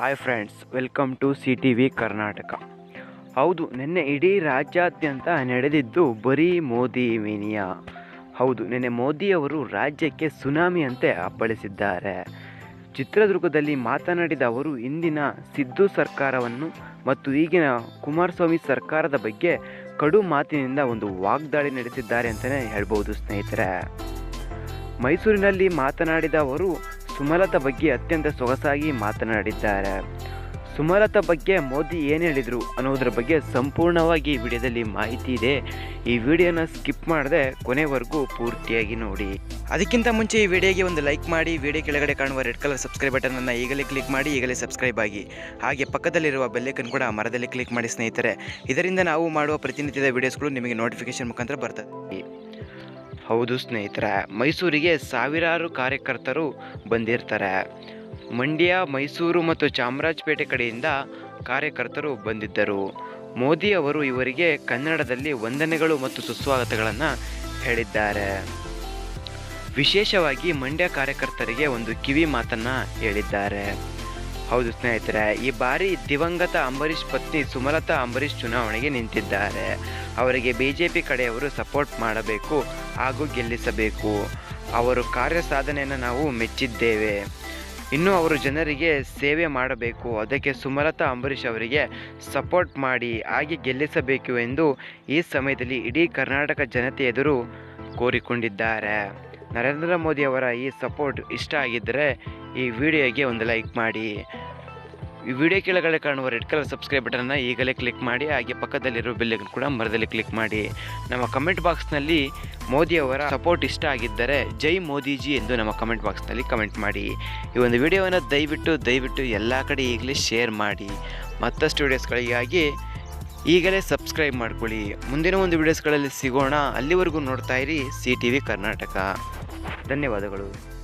Hi friends welcome to C T V Karnataka ಹೌದು, ನಿನ್ನೆ ಇಡೀ ರಾಜ್ಯಾದ್ಯಂತ ನಡೆದಿದ್ದು ಬರೀ ಮೋದಿ ವಿನಿಯ. ಹೌದು, ನಿನ್ನೆ ಮೋದಿಯವರು ರಾಜ್ಯಕ್ಕೆ ಸುನಾಮಿ ಅಂತೆ ಅಪ್ಪಳಿಸಿದ್ದಾರೆ. ಚಿತ್ರದುರ್ಗದಲ್ಲಿ ಮಾತನಾಡಿದ ಅವರು, ಇಂದಿನ ಸಿದ್ದು ಸರ್ಕಾರವನ್ನು ಮತ್ತು ಈಗಿನ ಕುಮಾರಸ್ವಾಮಿ ಸರ್ಕಾರದ ಬಗ್ಗೆ ಕಡು ಮಾತಿನಿಂದ ಒಂದು ವಾಗ್ದಾಳಿ ನಡೆಸಿದ್ದಾರೆ ಅಂತಲೇ ಹೇಳ್ಬೋದು ಸ್ನೇಹಿತರೆ. ಮೈಸೂರಿನಲ್ಲಿ ಮಾತನಾಡಿದ ಅವರು ಸುಮಲತಾ ಬಗ್ಗೆ ಅತ್ಯಂತ ಸೊಗಸಾಗಿ ಮಾತನಾಡಿದ್ದಾರೆ. ಸುಮಲತಾ ಬಗ್ಗೆ ಮೋದಿ ಏನು ಹೇಳಿದರು ಅನ್ನೋದ್ರ ಬಗ್ಗೆ ಸಂಪೂರ್ಣವಾಗಿ ಈ ವಿಡಿಯೋದಲ್ಲಿ ಮಾಹಿತಿ ಇದೆ. ಈ ವಿಡಿಯೋನ ಸ್ಕಿಪ್ ಮಾಡದೆ ಕೊನೆವರೆಗೂ ಪೂರ್ತಿಯಾಗಿ ನೋಡಿ. ಅದಕ್ಕಿಂತ ಮುಂಚೆ ಈ ವಿಡಿಯೋಗೆ ಒಂದು ಲೈಕ್ ಮಾಡಿ, ವಿಡಿಯೋ ಕೆಳಗಡೆ ಕಾಣುವ ರೆಡ್ ಕಲರ್ ಸಬ್ಸ್ಕ್ರೈಬ್ ಬಟನನ್ನು ಈಗಲೇ ಕ್ಲಿಕ್ ಮಾಡಿ, ಈಗಲೇ ಸಬ್ಸ್ಕ್ರೈಬ್ ಆಗಿ. ಹಾಗೆ ಪಕ್ಕದಲ್ಲಿರುವ ಬೆಲ್ಲೈಕನ್ ಕೂಡ ಮರದಲ್ಲಿ ಕ್ಲಿಕ್ ಮಾಡಿ ಸ್ನೇಹಿತರೆ. ಇದರಿಂದ ನಾವು ಮಾಡುವ ಪ್ರತಿನಿತ್ಯದ ವಿಡಿಯೋಸ್ಗಳು ನಿಮಗೆ ನೋಟಿಫಿಕೇಶನ್ ಮುಖಾಂತರ ಬರ್ತದೆ. ಹೌದು ಸ್ನೇಹಿತರೆ, ಮೈಸೂರಿಗೆ ಸಾವಿರಾರು ಕಾರ್ಯಕರ್ತರು ಬಂದಿರ್ತಾರೆ. ಮಂಡ್ಯ, ಮೈಸೂರು ಮತ್ತು ಚಾಮರಾಜಪೇಟೆ ಕಡೆಯಿಂದ ಕಾರ್ಯಕರ್ತರು ಬಂದಿದ್ದರು. ಮೋದಿ ಅವರು ಇವರಿಗೆ ಕನ್ನಡದಲ್ಲಿ ವಂದನೆಗಳು ಮತ್ತು ಸುಸ್ವಾಗತಗಳನ್ನು ಹೇಳಿದ್ದಾರೆ. ವಿಶೇಷವಾಗಿ ಮಂಡ್ಯ ಕಾರ್ಯಕರ್ತರಿಗೆ ಒಂದು ಕಿವಿ ಮಾತನ್ನು ಹೇಳಿದ್ದಾರೆ. ಹೌದು ಸ್ನೇಹಿತರೆ, ಈ ಬಾರಿ ದಿವಂಗತ ಅಂಬರೀಷ್ ಪತ್ನಿ ಸುಮಲತಾ ಅಂಬರೀಷ್ ಚುನಾವಣೆಗೆ ನಿಂತಿದ್ದಾರೆ. ಅವರಿಗೆ ಬಿಜೆಪಿ ಕಡೆಯವರು ಸಪೋರ್ಟ್ ಮಾಡಬೇಕು ಹಾಗೂ ಗೆಲ್ಲಿಸಬೇಕು. ಅವರು ಕಾರ್ಯ ಸಾಧನೆಯನ್ನು ನಾವು ಮೆಚ್ಚಿದ್ದೇವೆ. ಇನ್ನು ಅವರು ಜನರಿಗೆ ಸೇವೆ ಮಾಡಬೇಕು. ಅದಕ್ಕೆ ಸುಮಲತಾ ಅಂಬರೀಷ್ ಅವರಿಗೆ ಸಪೋರ್ಟ್ ಮಾಡಿ ಹಾಗೆ ಗೆಲ್ಲಿಸಬೇಕು ಎಂದು ಈ ಸಮಯದಲ್ಲಿ ಇಡೀ ಕರ್ನಾಟಕ ಜನತೆ ಎದುರು ಕೋರಿಕೊಂಡಿದ್ದಾರೆ. ನರೇಂದ್ರ ಮೋದಿ ಅವರ ಈ ಸಪೋರ್ಟ್ ಇಷ್ಟ ಆಗಿದ್ದರೆ ಈ ವಿಡಿಯೋಗೆ ಒಂದು ಲೈಕ್ ಮಾಡಿ. ಈ ವಿಡಿಯೋ ಕೆಳಗಡೆ ಕಾಣುವ ರೆಡ್ ಕಲರ್ ಸಬ್ಸ್ಕ್ರೈಬ್ ಬಟನ್ನ ಈಗಲೇ ಕ್ಲಿಕ್ ಮಾಡಿ, ಹಾಗೆ ಪಕ್ಕದಲ್ಲಿರೋ ಬೆಲ್ ಕೂಡ ಮರದಲ್ಲಿ ಕ್ಲಿಕ್ ಮಾಡಿ. ನಮ್ಮ ಕಮೆಂಟ್ ಬಾಕ್ಸ್ನಲ್ಲಿ ಮೋದಿಯವರ ಸಪೋರ್ಟ್ ಇಷ್ಟ ಆಗಿದ್ದರೆ ಜೈ ಮೋದಿಜಿ ಎಂದು ನಮ್ಮ ಕಮೆಂಟ್ ಬಾಕ್ಸ್ನಲ್ಲಿ ಕಮೆಂಟ್ ಮಾಡಿ. ಈ ಒಂದು ವಿಡಿಯೋವನ್ನು ದಯವಿಟ್ಟು ದಯವಿಟ್ಟು ಎಲ್ಲ ಕಡೆ ಈಗಲೇ ಶೇರ್ ಮಾಡಿ. ಮತ್ತಷ್ಟು ವಿಡಿಯೋಸ್ಗಳಿಗಾಗಿ ಈಗಲೇ ಸಬ್ಸ್ಕ್ರೈಬ್ ಮಾಡ್ಕೊಳ್ಳಿ. ಮುಂದಿನ ಒಂದು ವಿಡಿಯೋಸ್ಗಳಲ್ಲಿ ಸಿಗೋಣ. ಅಲ್ಲಿವರೆಗೂ ನೋಡ್ತಾ ಇರಿ ಸಿ ಟಿ ಕರ್ನಾಟಕ ಧನ್ಯವಾದಗಳು.